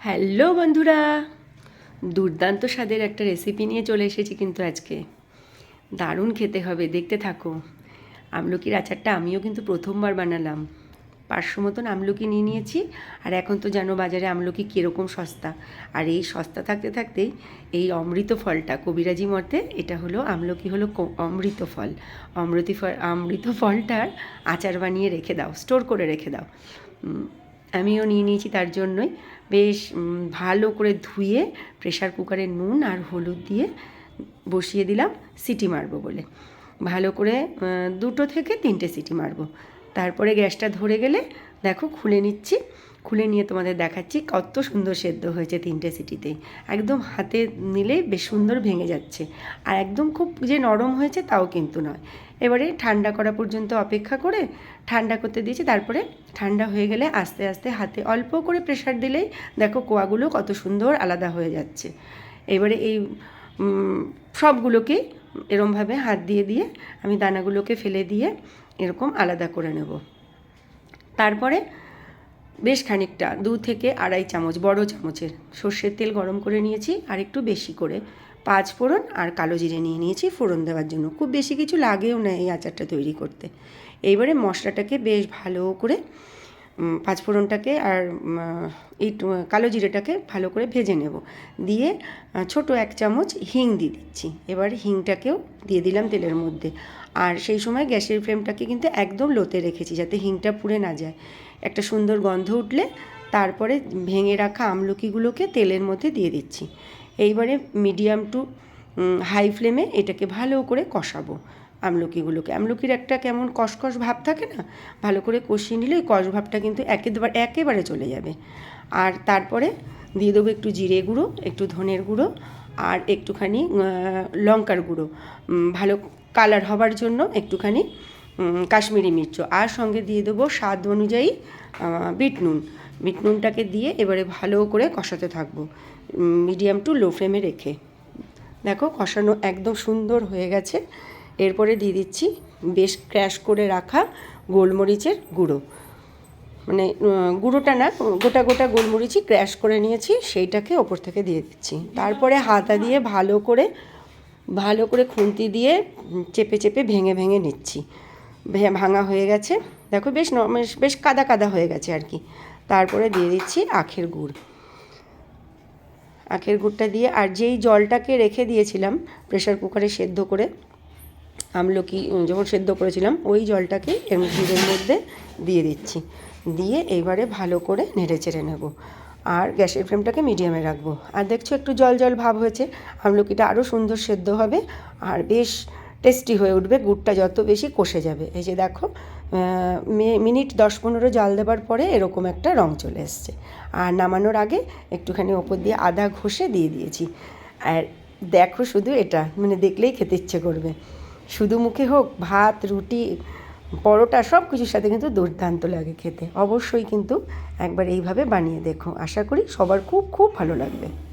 Hello বন্ধুরা। দুর্দান্ত স্বাদের একটা রেসিপি নিয়ে চলে এসেছি কিন্তু আজকে। দারুণ খেতে হবে, দেখতে থাকো। আমলকির আচারটা আমিও কিন্তু প্রথমবার বানালাম। পাঁচশো মতন আমলকি নিয়ে নিয়েছি, আর এখন তো জানো বাজারে আমলকি কীরকম সস্তা। আর এই সস্তা থাকতে থাকতেই এই অমৃত ফলটা, কবিরাজি মতে এটা হলো, আমলকি হলো অমৃত ফল। অমৃত ফল অমৃত ফলটার আচার বানিয়ে রেখে দাও স্টোর করে রেখে দাও। আমিও নিয়ে নিয়েছি তার জন্যই। বেশ ভালো করে ধুয়ে প্রেশার কুকারে নুন আর হলুদ দিয়ে বসিয়ে দিলাম, সিটি মারবো বলে। ভালো করে দুটো থেকে তিনটে সিটি মারবো। তারপরে গ্যাসটা ধরে গেলে, দেখো খুলে নিচ্ছি। খুলে নিয়ে তোমাদের দেখাচ্ছি কত সুন্দর সেদ্ধ হয়েছে তিনটে সিটিতেই। একদম হাতে নিলেই বেশ সুন্দর ভেঙে যাচ্ছে। আর একদম খুব যে নরম হয়েছে তাও কিন্তু নয়। এবারে ঠান্ডা করা পর্যন্ত অপেক্ষা করে ঠান্ডা করতে দিয়েছি। তারপরে ঠান্ডা হয়ে গেলে আস্তে আস্তে হাতে অল্প করে প্রেশার দিলেই দেখো কোয়াগুলো কত সুন্দর আলাদা হয়ে যাচ্ছে। এবারে এই সবগুলোকে এরমভাবে হাত দিয়ে দিয়ে আমি দানাগুলোকে ফেলে দিয়ে এরকম আলাদা করে নেব। তারপরে বেশ খানিকটা, দু থেকে আড়াই চামচ, বড় চামচের সর্ষের তেল গরম করে নিয়েছি, আর একটু বেশি করে পাঁচ ফোড়ন আর কালো জিরে নিয়ে নিয়েছি ফোড়ন দেওয়ার জন্য। খুব বেশি কিছু লাগেও না এই আচারটা তৈরি করতে। এইবারে মশলাটাকে বেশ ভালো করে উম, পাঁচ ফোড়নটাকে আর এই কালো জিরেটাকে ভালো করে ভেজে নেব। দিয়ে ছোট এক চামচ হিং দিয়ে দিচ্ছি। এবার হিংটাকেও দিয়ে দিলাম তেলের মধ্যে। আর সেই সময় গ্যাসের ফ্লেমটাকে কিন্তু একদম লোতে রেখেছি যাতে হিংটা পুড়ে না যায়। একটা সুন্দর গন্ধ উঠলে তারপরে ভেঙে রাখা আমলকিগুলোকে তেলের মধ্যে দিয়ে দিচ্ছি। এইবারে মিডিয়াম টু হাই ফ্লেমে এটাকে ভালো করে কষাবো। আমলকিগুলোকে। আমলকির একটা কেমন কষকষ ভাব থাকে না? ভালো করে কষিয়ে নিলে ওই কষ ভাবটা কিন্তু একেবারে একেবারে চলে যাবে। আর তারপরে দিয়ে দেবো একটু জিরে গুঁড়ো, একটু ধনের গুঁড়ো আর একটুখানি লঙ্কার গুঁড়ো। ভালো কালার হবার জন্য একটুখানি কাশ্মীরি মির্চ। আর সঙ্গে দিয়ে দেবো স্বাদ অনুযায়ী বিট নুন। বিট নুনটাকে দিয়ে এবারে ভালো করে কষাতে থাকব মিডিয়াম টু লো ফ্লেমে রেখে। দেখো কষানো একদম সুন্দর হয়ে গেছে। এরপরে দিয়ে দিচ্ছি বেশ ক্র্যাশ করে রাখা গোলমরিচের গুঁড়ো। মানে গুঁড়োটা না, গোটা গোটা গোলমরিচই ক্র্যাশ করে নিয়েছি, সেইটাকে ওপর থেকে দিয়ে দিচ্ছি। তারপরে হাতা দিয়ে ভালো করে ভালো করে খুন্তি দিয়ে চেপে চেপে ভেঙে ভেঙে নিচ্ছি। ভাঙা হয়ে গেছে। দেখো বেশ বেশ কাদা কাদা হয়ে গেছে আর কি। তারপরে দিয়ে দিচ্ছি আখের গুড়। আখের গুড়টা দিয়ে, আর যেই জলটাকে রেখে দিয়েছিলাম প্রেশার কুকারে সেদ্ধ করে আমলকি যখন সেদ্ধ করেছিলাম, ওই জলটাকে এর দুধের মধ্যে দিয়ে দিচ্ছি। দিয়ে এবারে ভালো করে নেড়ে চেড়ে নেব। আর গ্যাসের ফ্লেমটাকে মিডিয়ামে রাখব। আর দেখছ, একটু জল জল ভাব হয়েছে। আমলকিটা আরও সুন্দর সেদ্ধ হবে আর বেশ টেস্টি হয়ে উঠবে। গুড়টা যত বেশি কষে যাবে। এই যে দেখো মিনিট দশ পনেরো জল দেওয়ার পরে এরকম একটা রং চলে এসছে। আর নামানোর আগে একটুখানি ওপর দিয়ে আদা ঘষে দিয়ে দিয়েছি। আর দেখো শুধু এটা মানে দেখলেই খেতে ইচ্ছে করবে। শুধু মুখে হোক, ভাত, রুটি, পরোটা সব কিছুর সাথে কিন্তু দুর্দান্ত লাগে খেতে। অবশ্যই কিন্তু একবার এইভাবে বানিয়ে দেখো। আশা করি সবার খুব খুব ভালো লাগবে।